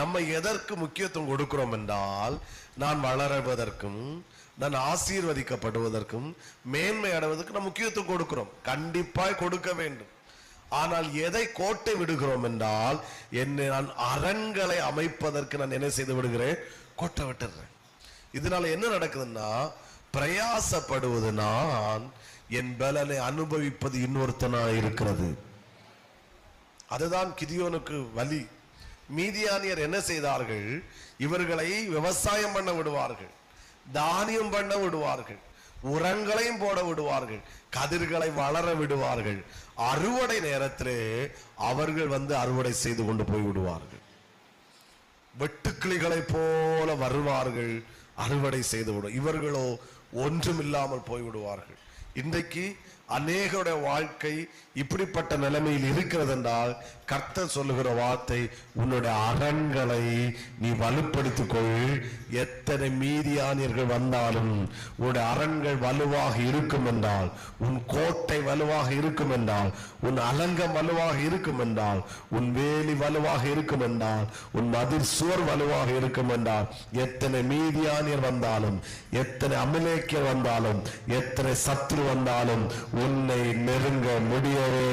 நம்ம எதற்கு முக்கியத்துவம் கொடுக்கிறோம் என்றால் நான் வளருவதற்கும் நான் ஆசீர்வதிக்கப்படுவதற்கும் மேன்மை அடைவதற்கு நம்ம முக்கியத்துவம் கொடுக்கிறோம். கண்டிப்பாய் கொடுக்க வேண்டும். ஆனால் எதை கோட்டை விடுகிறோம் என்றால் என்னை நான் அரண்களை அமைப்பதற்கு நான் என்ன செய்து விடுகிறேன்? கோட்டை விட்டுறேன். இதனால என்ன நடக்குதுன்னா பிரயாசப்படுவது நான் என் பலனை அனுபவிப்பது இன்னொருத்தனா இருக்கிறது. அதுதான் கிதியோனுக்கு வலி. மீதியானியர் என்ன செய்தார்கள்? இவர்களை விவசாயம் பண்ண விடுவார்கள். தானியம் பண்ண விடுவார்கள். உரங்களையும் போட விடுவார்கள். கதிர்களை வளர விடுவார்கள். அறுவடை நேரத்திலே அவர்கள் வந்து அறுவடை செய்து கொண்டு போய் விடுவார்கள். வெட்டுக்கிளிகளைப் போல வருவார்கள். அறுவடை செய்து விடும். இவர்களோ ஒன்றுமில்லாமல் போய்விடுவார்கள் இன்றைக்கு அநேகருடைய வாழ்க்கை இப்படிப்பட்ட நிலைமையில் இருக்கிறது என்றால் கர்த்தர் சொல்லுகிற வார்த்தை உன்னுடைய அரண்களை நீ வலுப்படுத்திக் கொள் எத்தனை மீதியானியர்கள் வந்தாலும் உன்னுடைய அரண்கள் வலுவாக இருக்கும் என்றால் உன் கோட்டை வலுவாக இருக்கும் என்றால் உன் அலங்கம் வலுவாக இருக்கும் என்றால் உன் வேலி வலுவாக இருக்கும் என்றால் உன் மதில் சுவர் வலுவாக இருக்கும் என்றால் எத்தனை மீதியானியர் வந்தாலும் எத்தனை அமிலேக்கியர் வந்தாலும் எத்தனை சத்ரு வந்தாலும் உன்னை நெருங்க முடியவே முடியாது